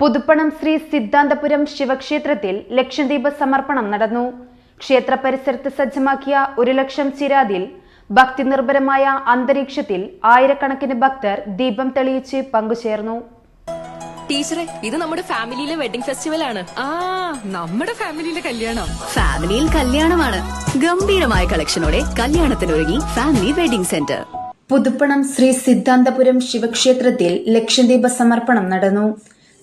പുതുപ്പണം ശ്രീ സിദ്ധാന്തപുരം ശിവക്ഷേത്രത്തിൽ ലക്ഷദ്വീപ് സമർപ്പണം നടന്നു. ക്ഷേത്ര പരിസരത്ത് സജ്ജമാക്കിയ ഒരു ലക്ഷം ചിരാതിൽ ഭക്തി നിർഭരമായ അന്തരീക്ഷത്തിൽ ആയിരക്കണക്കിന് ഭക്തർ ദീപം തെളിയിച്ച് പങ്കുചേർന്നു. ടീച്ചറെ ഇത് നമ്മുടെ ഫാമിലിയിലെ വെഡിംഗ് ഫെസ്റ്റിവൽ ആണ്. ആ നമ്മുടെ ഫാമിലിയിലെ കല്യാണം. ഫാമിലിയിൽ കല്യാണമാണ്. ഗംഭീരമായ കളക്ഷനോടെ കല്യാണത്തിനൊരുങ്ങി family wedding centre. Puthuppanam Sree Siddhanthapuram ശിവക്ഷേത്രത്തിൽ ലക്ഷദ്വീപ സമർപ്പണം നടന്നു.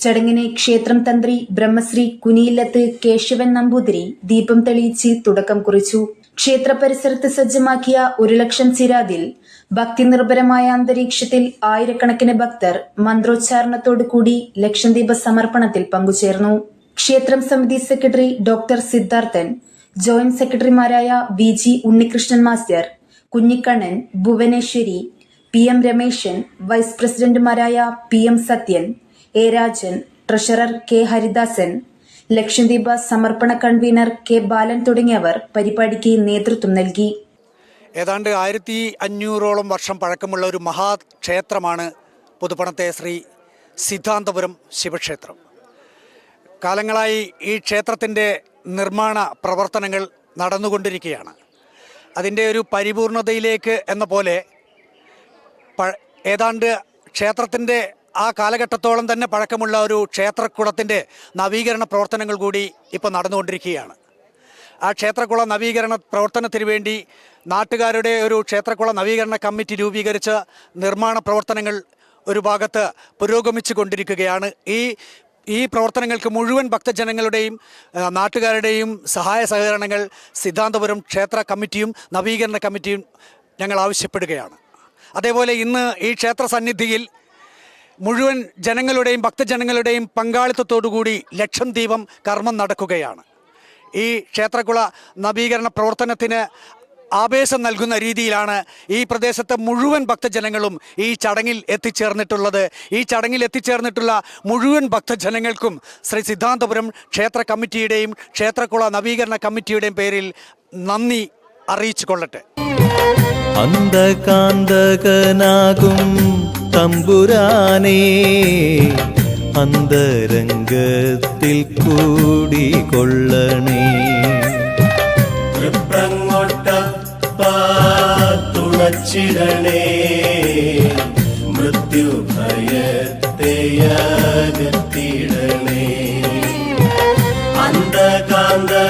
ചടങ്ങിന് ക്ഷേത്രം തന്ത്രി ബ്രഹ്മശ്രീ കുനിയില്ലത്ത് കേശവൻ നമ്പൂതിരി ദീപം തെളിയിച്ച് തുടക്കം കുറിച്ചു. ക്ഷേത്ര പരിസരത്ത് സജ്ജമാക്കിയ ഒരു ലക്ഷം ചിരാതിൽ ഭക്തി നിർഭരമായ അന്തരീക്ഷത്തിൽ ആയിരക്കണക്കിന് ഭക്തർ മന്ത്രോച്ചാരണത്തോടു കൂടി സമർപ്പണത്തിൽ പങ്കുചേർന്നു. ക്ഷേത്രം സമിതി സെക്രട്ടറി ഡോക്ടർ സിദ്ധാർത്ഥൻ ജോയിന്റ് സെക്രട്ടറിമാരായ V G Unnikrishnan master Kunhikannan Bhuvaneswari P M Rameshan vice പ്രസിഡന്റുമാരായ P M Sathyan A Rajan treasurer K Haridasan Lakshadweep സമർപ്പണ കൺവീനർ കെ ബാലൻ തുടങ്ങിയവർ പരിപാടിക്ക് നേതൃത്വം നൽകി. ഏതാണ്ട് ആയിരത്തി അഞ്ഞൂറോളം വർഷം പഴക്കമുള്ള ഒരു മഹാക്ഷേത്രമാണ് പുതുപ്പണത്തെ ശ്രീ സിദ്ധാന്തപുരം ശിവക്ഷേത്രം. കാലങ്ങളായി ഈ ക്ഷേത്രത്തിന്റെ നിർമ്മാണ പ്രവർത്തനങ്ങൾ നടന്നുകൊണ്ടിരിക്കുകയാണ്. അതിന്റെ ഒരു പരിപൂർണതയിലേക്ക് എന്ന പോലെ ഏതാണ്ട് ക്ഷേത്രത്തിന്റെ ആ കാലഘട്ടത്തോളം തന്നെ പഴക്കമുള്ള ഒരു ക്ഷേത്രക്കുളത്തിന്റെ നവീകരണ പ്രവർത്തനങ്ങൾ കൂടി ഇപ്പോൾ നടന്നുകൊണ്ടിരിക്കുകയാണ്. ആ ക്ഷേത്രക്കുള നവീകരണ പ്രവർത്തനത്തിന് വേണ്ടി നാട്ടുകാരുടെ ഒരു ക്ഷേത്രക്കുള നവീകരണ കമ്മിറ്റി രൂപീകരിച്ച് നിർമ്മാണ പ്രവർത്തനങ്ങൾ ഒരു ഭാഗത്ത് പുരോഗമിച്ചു കൊണ്ടിരിക്കുകയാണ്. ഈ ഈ പ്രവർത്തനങ്ങൾക്ക് മുഴുവൻ ഭക്തജനങ്ങളുടെയും നാട്ടുകാരുടെയും സഹായ സഹകരണങ്ങൾ സിദ്ധാന്തപുരം ക്ഷേത്ര കമ്മിറ്റിയും നവീകരണ കമ്മിറ്റിയും ഞങ്ങൾ ആവശ്യപ്പെടുകയാണ്. അതേപോലെ ഇന്ന് ഈ ക്ഷേത്ര സന്നിധിയിൽ മുഴുവൻ ജനങ്ങളുടെയും ഭക്തജനങ്ങളുടെയും പങ്കാളിത്തത്തോടുകൂടി ലക്ഷം ദീപം കർമ്മം നടക്കുകയാണ്. ഈ ക്ഷേത്രകുള നവീകരണ പ്രവർത്തനത്തിന് ആവേശം നൽകുന്ന രീതിയിലാണ് ഈ പ്രദേശത്തെ മുഴുവൻ ഭക്തജനങ്ങളും ഈ ചടങ്ങിൽ എത്തിച്ചേർന്നിട്ടുള്ളത്. ഈ ചടങ്ങിൽ എത്തിച്ചേർന്നിട്ടുള്ള മുഴുവൻ ഭക്തജനങ്ങൾക്കും ശ്രീ സിദ്ധാന്തപുരം ക്ഷേത്ര കമ്മിറ്റിയുടെയും ക്ഷേത്രകുള നവീകരണ കമ്മിറ്റിയുടെയും പേരിൽ നന്ദി അറിയിച്ചു കൊള്ളട്ടെ അന്ധകാന്തകനാകും തമ്പുരാനേ അന്തരംഗത്തിൽ കൂടി കൊള്ളണേ തുണച്ചിടണേ മൃത്യുഭയത്തെയകത്തിടണേ അന്ധകാന്തകനാകും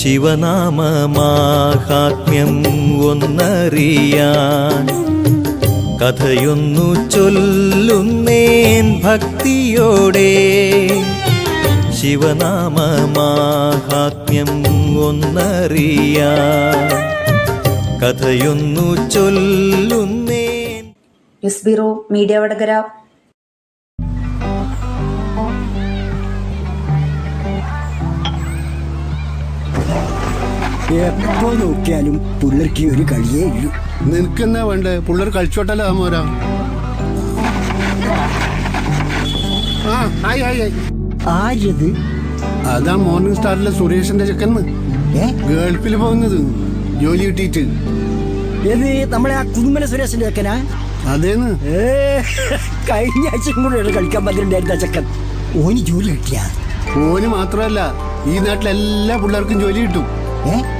ശിവനാമമാഹാത്മ്യം ഒന്നറിയാൻ കഥയൊന്നു ചൊല്ലുന്നേൻ ഭക്തിയോടെ ശിവനാമമാഹാത്മ്യം ഒന്നറിയാൻ കഥയൊന്നു ചൊല്ലുന്നേൻ ന്യൂസ് ബ്യൂറോ മീഡിയ വടകര എപ്പോ നോക്കിയാലും പുള്ളർക്ക് ഒരു കളിയേ ഇല്ലു. നിനക്കെന്നാ വേണ്ടേ? പുള്ളർ കളിച്ചോട്ടല്ലോ മോരാ? ആ ഹായ് ഹായ് ഹായ് ആരത് അതാ മോർണിംഗ് സ്റ്റാറിലെ സുരേഷിന്റെ ചെക്കന്ന് ഏ? ഗൾഫിൽ പോകുന്നത്. ജോലി കിട്ടിയിട്ട്. ഏത് നമ്മളെ ആ കുടുംബന സുരേഷിന്റെ ചെക്കനാ? അതേന്ന്. ഏ കഴിഞ്ഞ ആഴ്ച കൂടെ കളിക്കാൻ പന്ത്രണ്ടായിരുന്ന ചെക്കൻ. ഓന് ജോലി കിട്ടിയ? ഓന് മാത്രമല്ല ഈ നാട്ടിലെല്ലാ പിള്ളേർക്കും ജോലി കിട്ടും. ഏ?